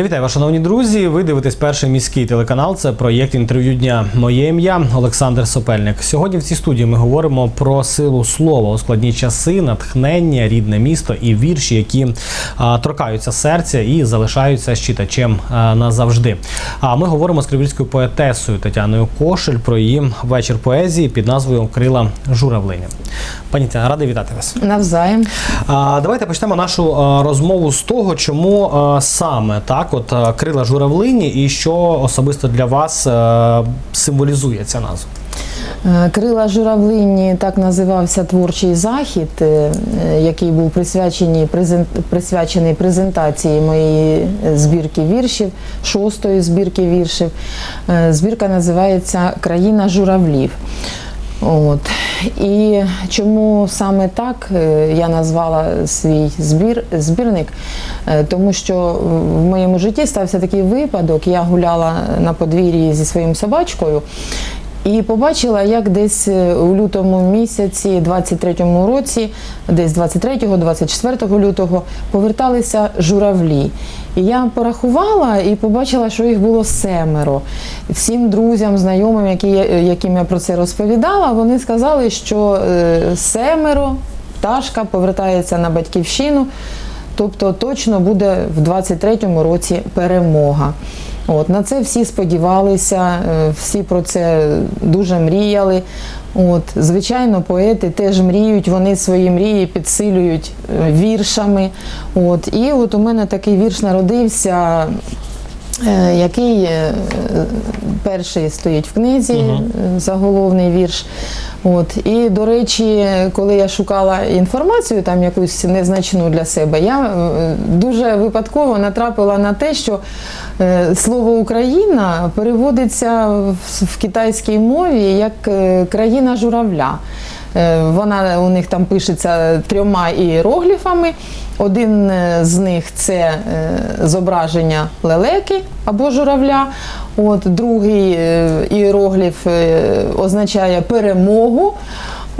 Я вітаю вас, шановні друзі. Ви дивитесь перший міський телеканал. Це проєкт інтерв'ю дня. Моє ім'я Олександр Сопельник. Сьогодні в цій студії ми говоримо про силу слова у складні часи, натхнення, рідне місто і вірші, які а, торкаються серця і залишаються з читачем а, назавжди. А ми говоримо з кривільською поетесою Тетяною Кошель про її вечір поезії під назвою Крила журавлині. Пані Тетяна, радий вітати вас. Навзаєм. А, Давайте почнемо нашу а, розмову з того, чому а, саме так, от крила журавлині, і що особисто для вас символізує ця назва. Е, Крила журавлині так називався творчий захід, е, е, який був присвячений, присвячений презентації моєї збірки віршів, шостої збірки віршів. Е, Збірка називається Країна журавлів. От. І чому саме так е, я назвала свій збір, збірник? Е, Тому що в моєму житті стався такий випадок. Я гуляла на подвір'ї зі своїм собачкою. І побачила, як десь е, у лютому місяці, 23-му році, десь 23-24 лютого, поверталися журавлі. І я порахувала і побачила, що їх було семеро. Всім друзям, знайомим, які, яким я про це розповідала, вони сказали, що е, семеро пташка повертається на батьківщину. Тобто точно буде в 23-му році перемога. От, на це всі сподівалися, е, всі про це дуже мріяли. От, звичайно, поети теж мріють, вони свої мрії підсилюють е, віршами. От, і от у мене такий вірш народився, який е, перший стоїть в книзі, е, заголовний вірш. От. І, до речі, коли я шукала інформацію, там якусь незначну для себе, я е, дуже випадково натрапила на те, що е, слово Україна переводиться в, китайській мові як е, країна журавля. Е, Вона у них там пишеться трьома іерогліфами. Один е, з них це е, зображення лелеки або журавля. От, другий іерогліф означає перемогу.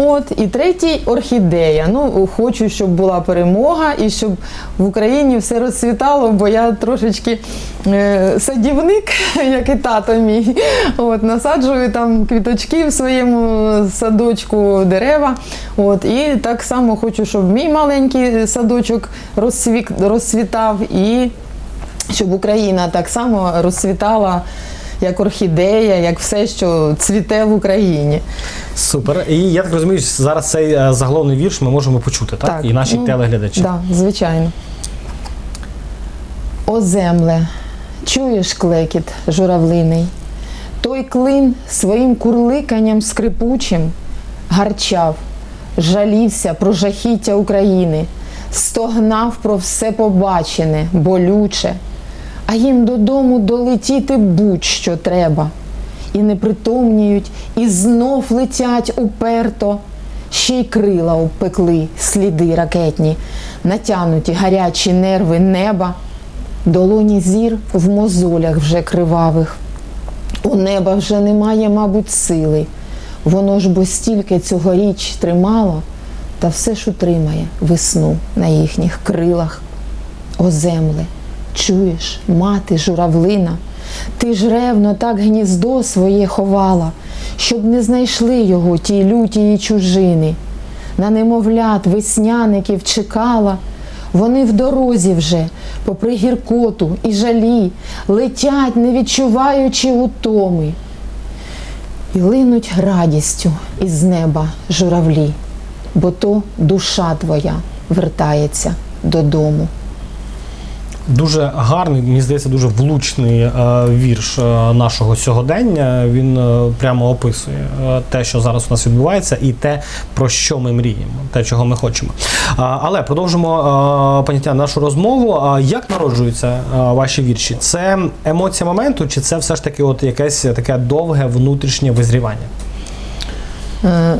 От, і третій орхідея. Ну, хочу, щоб була перемога і щоб в Україні все розцвітало, бо я трошечки е, садівник, як і тато мій. От, насаджую там квіточки в своєму садочку, дерева. От, і так само хочу, щоб мій маленький садочок розцвік, розцвітав і щоб Україна так само розцвітала. Як орхідея, як все, що цвіте в Україні. Супер. І я так розумію, зараз цей е, заголовний вірш ми можемо почути, так? Так, І наші ну, телеглядачі. Так, да, звичайно. О земле, чуєш клекіт журавлиний, той клин своїм курликанням скрипучим гарчав, жалівся про жахіття України, стогнав про все побачене, болюче, а їм додому долетіти будь-що треба. І не притомніють, і знов летять уперто. Ще й крила обпекли сліди ракетні, натянуті гарячі нерви неба, долоні зір в мозолях вже кривавих. У неба вже немає, мабуть, сили. Воно ж бо стільки цьогоріч тримало, та все ж утримає весну на їхніх крилах. О земле, чуєш, мати журавлина, ти ж ревно так гніздо своє ховала, щоб не знайшли його ті люті і чужини. На немовлят весняників чекала, вони в дорозі вже, попри гіркоту і жалі, летять, не відчуваючи утоми. І линуть радістю із неба журавлі, бо то душа твоя вертається додому. Дуже гарний, мені здається, дуже влучний е, вірш е, нашого сьогодення. Він е, прямо описує те, що зараз у нас відбувається, і те, про що ми мріємо, те, чого ми хочемо. Але продовжимо пані нашу розмову. Як народжуються ваші вірші? Це емоція моменту, чи це все ж таки от якесь таке довге внутрішнє визрівання?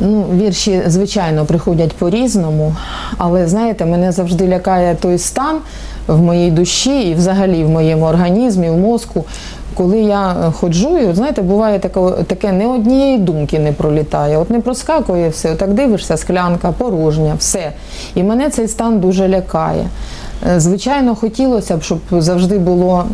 Ну, вірші, звичайно, приходять по-різному, але знаєте, мене завжди лякає той стан в моїй душі і взагалі в моєму організмі, в мозку, коли я е, ходжу, і знаєте, буває таке, таке не однієї думки не пролітає. От не проскакує все, отак дивишся, склянка, порожня, все. І мене цей стан дуже лякає. Е, Звичайно, хотілося б, щоб завжди було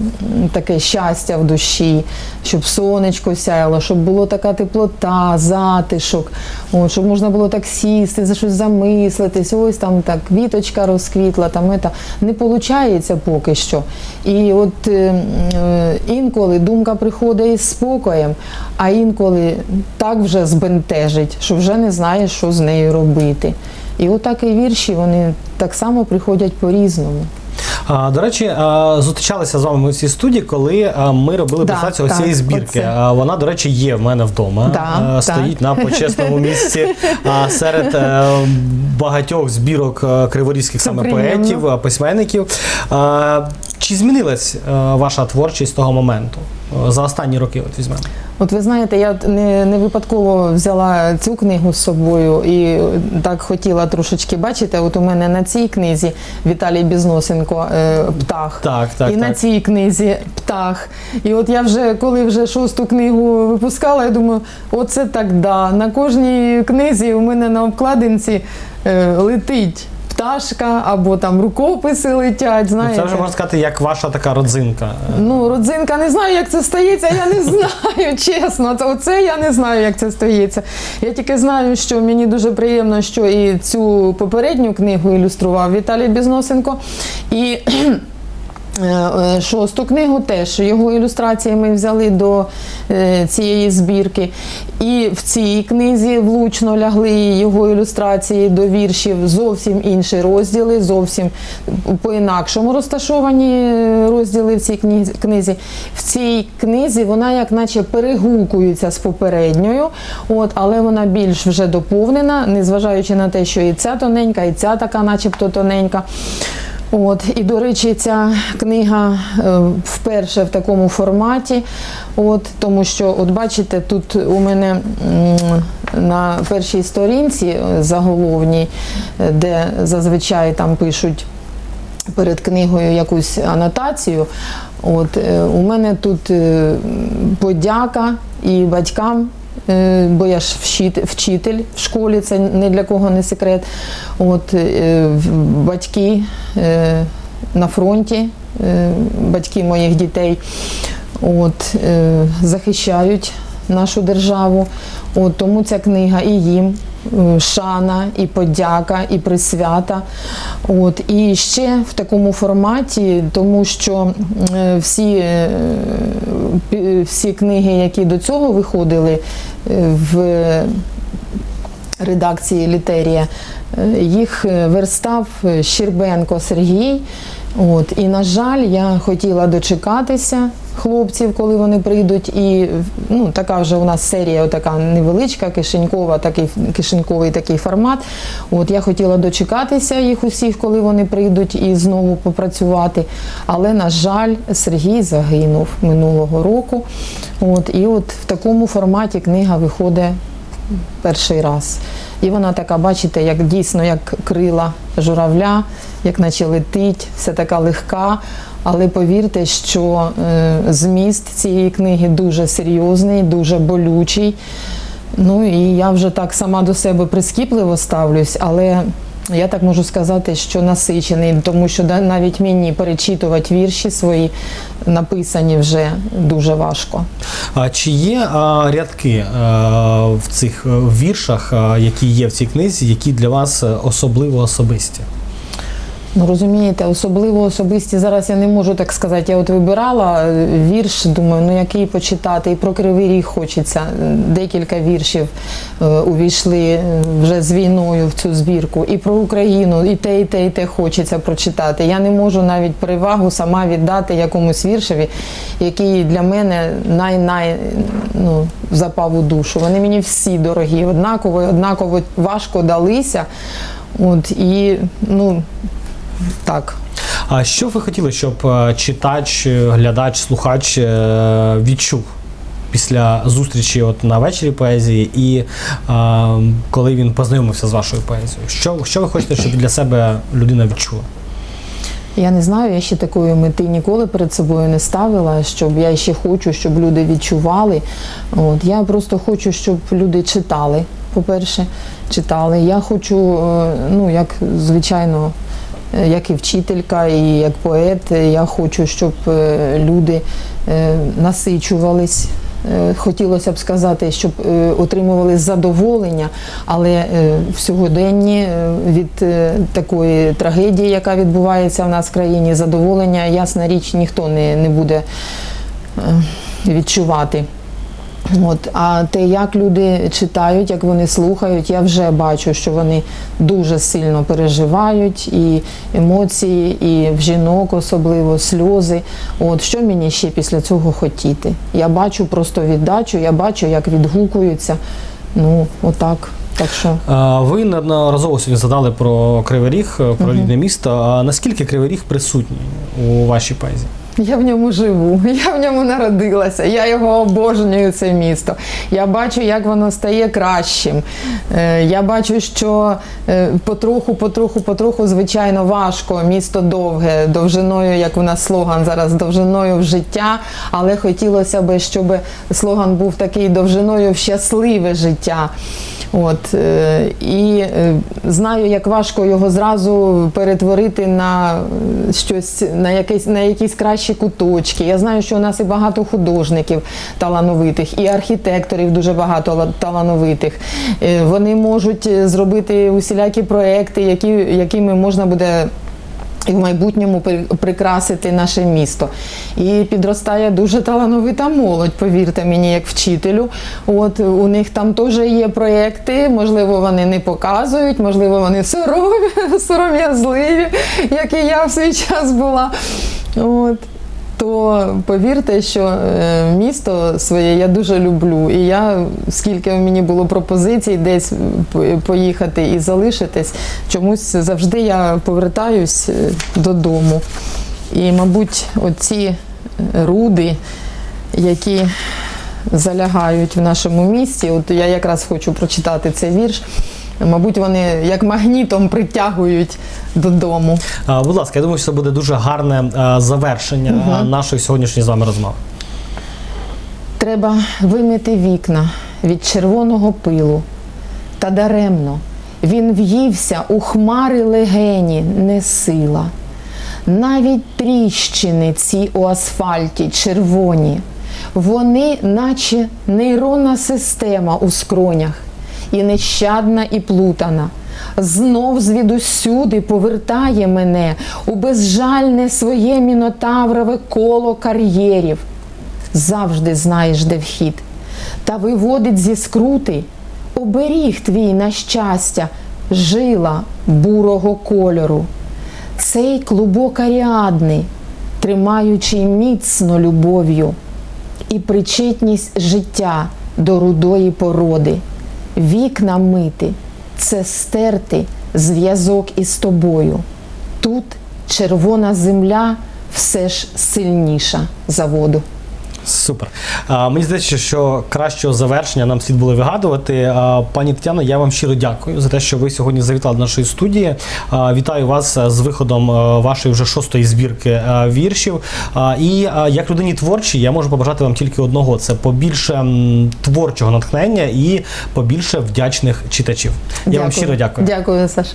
таке щастя в душі, щоб сонечко сяяло, щоб була така теплота, затишок, от, щоб можна було так сісти, за щось замислитись, ось там так квіточка розквітла, там ета. не виходить поки що. І от е, е, інколи думка приходить із спокоєм, а інколи так вже збентежить, що вже не знаєш, що з нею робити. І отак і вірші вони так само приходять по-різному. До речі, зустрічалися з вами ми в цій студії, коли ми робили Да, презентацію цієї збірки. оце. Вона, до речі, є в мене вдома. Да, А, так. Стоїть на почесному місці серед е, багатьох збірок е, криворізьких саме поетів, е, письменників. Чи змінилась ваша творчість з того моменту? За останні роки, от візьмемо. От ви знаєте, я не, не випадково взяла цю книгу з собою і так хотіла трошечки бачите, от у мене на цій книзі Віталій Бізносенко е, птах. Так, так, і на цій книзі птах. І от я вже, коли вже шосту книгу випускала, я думаю, оце так да. На кожній книзі у мене на обкладинці е, летить пташка або там рукописи летять. Ну, Знаєте. Це вже можна сказати, як ваша така родзинка. Ну, родзинка, не знаю, як це стається, я не знаю, чесно. Це- Оце я не знаю, як це стається. Я тільки знаю, що мені дуже приємно, що і цю попередню книгу ілюстрував Віталій Бізносенко. І шосту книгу теж його ілюстрації ми взяли до е, цієї збірки. І в цій книзі влучно лягли його ілюстрації до віршів, зовсім інші розділи, зовсім по-інакшому розташовані е, розділи в цій книзі. В цій книзі вона як наче перегукується з попередньою, от, але вона більш вже доповнена, незважаючи на те, що і ця тоненька, і ця така, начебто тоненька. От і до речі, ця книга е, вперше в такому форматі. От тому що, от бачите, тут у мене на першій сторінці е, заголовній, е, де зазвичай там пишуть перед книгою якусь анотацію. От у мене тут подяка і батькам. Е, Бо я ж вчитель, в школі, це не для кого не секрет. От е, батьки е, на фронті, батьки моїх дітей, от, захищають нашу державу. От, тому ця книга і їм шана, і подяка, і присвята. От, і ще в такому форматі, тому що е, всі, е, всі книги, які до цього виходили е, в редакції Літерія, е, їх е, верстав е, Щербенко Сергій. От, і, на жаль, я хотіла дочекатися хлопців, коли вони прийдуть. І ну, така вже у нас серія така невеличка, кишенькова, такий кишеньковий такий формат. От, я хотіла дочекатися їх усіх, коли вони прийдуть і знову попрацювати. Але, на жаль, Сергій загинув минулого року. От, і от в такому форматі книга виходить перший раз. І вона така, бачите, як дійсно як крила журавля, як наче летить, все така легка. Але повірте, що е, зміст цієї книги дуже серйозний, дуже болючий. Ну і я вже так сама до себе прискіпливо ставлюсь, але я так можу сказати, що насичений, тому що навіть мені перечитувати вірші свої написані вже дуже важко. А чи є а, рядки а, в цих е, віршах, а, які є в цій книзі, які для вас е, особливо особисті? Ну розумієте, особливо особисті зараз я не можу так сказати. Я от вибирала е, вірш, думаю, ну який почитати, і про кривий ріг хочеться. Декілька віршів е, увійшли е, вже з війною в цю збірку. І про Україну, і те, і те, і те хочеться прочитати. Я не можу навіть перевагу сама віддати якомусь віршеві, який для мене най-най ну, запав у душу. Вони мені всі дорогі, однаково, однаково важко далися. От і ну так. А що ви хотіли, щоб е, читач, е, глядач, слухач е, відчув після зустрічі от на вечорі поезії і а, коли він познайомився з вашою поезією? Що, що ви хочете, щоб для себе людина відчула? Я не знаю, я ще такої мети ніколи перед собою не ставила, щоб я ще хочу, щоб люди відчували. От я просто хочу, щоб люди читали. По-перше, читали. Я хочу, ну як звичайно, як і вчителька, і як поет. Я хочу, щоб е, люди е, насичувались. Е, Хотілося б сказати, щоб е, отримували задоволення, але е, в сьогоденні е, від е, такої трагедії, яка відбувається в нас в країні, задоволення, ясна річ, ніхто не, не буде е, відчувати. От, а те, як люди читають, як вони слухають, я вже бачу, що вони дуже сильно переживають, і емоції, і в жінок особливо сльози. От що мені ще після цього хотіти? Я бачу просто віддачу, я бачу, як відгукуються. Ну, отак. Так що Ви неодноразово сьогодні згадали про Кривий Ріг, про рідне місто. А наскільки Кривий Ріг присутній у вашій поезії? Я в ньому живу, я в ньому народилася, я його обожнюю, це місто. Я бачу, як воно стає кращим. Е, Я бачу, що е, потроху, потроху, потроху, звичайно, важко. Місто довге, довжиною, як у нас слоган зараз, довжиною в життя. Але хотілося б, щоб слоган був такий довжиною в щасливе життя. От, е, і е, знаю, як важко його зразу перетворити на е, щось, на якесь, на якісь кращі куточки. Я знаю, що у нас і багато художників талановитих, і архітекторів дуже багато талановитих. Вони можуть зробити усілякі проекти, які, якими можна буде і в майбутньому прикрасити наше місто. І підростає дуже талановита молодь, повірте мені, як вчителю. От у них там теж є проекти, можливо, вони не показують, можливо, вони сором'язливі, як і я в свій час була. От. То повірте, що е, місто своє я дуже люблю. І я, скільки мені було пропозицій десь поїхати і залишитись, чомусь завжди я повертаюсь е, додому. І, мабуть, оці руди, які залягають в нашому місті, от я якраз хочу прочитати цей вірш. Мабуть, вони як магнітом притягують додому. А, Будь ласка, я думаю, що це буде дуже гарне е, завершення е, нашої сьогоднішньої з вами розмови. Треба вимити вікна від червоного пилу. Та даремно він в'ївся у хмари легені, не сила. Навіть тріщини ці у асфальті червоні, вони, наче нейронна система у скронях, і нещадна, і плутана. Знов звідусюди повертає мене у безжальне своє мінотаврове коло кар'єрів завжди знаєш, де вхід, та виводить зі скрути оберіг твій на щастя, жила бурого кольору. Цей клубок аріадний, тримаючий міцно любов'ю і причетність життя до рудої породи. Вікна мити це стерти зв'язок із тобою. Тут червона земля все ж сильніша за воду. Супер. А, мені здається, що кращого завершення нам слід було вигадувати. А, пані Тетяно, я вам щиро дякую за те, що ви сьогодні завітали до нашої студії. А, вітаю вас з виходом вашої вже шостої збірки віршів. А, і як людині творчій, я можу побажати вам тільки одного: це побільше творчого натхнення і побільше вдячних читачів. Я вам щиро дякую. Дякую, Саш.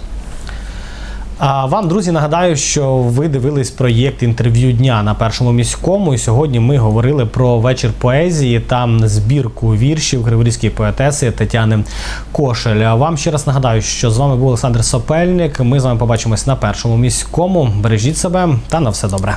А вам, друзі, нагадаю, що ви дивились проєкт інтерв'ю дня на першому міському. І сьогодні ми говорили про вечір поезії та збірку віршів криворізької поетеси Тетяни Кошель. А Вам ще раз нагадаю, що з вами був Олександр Сопельник. Ми з вами побачимось на першому міському. Бережіть себе та на все добре.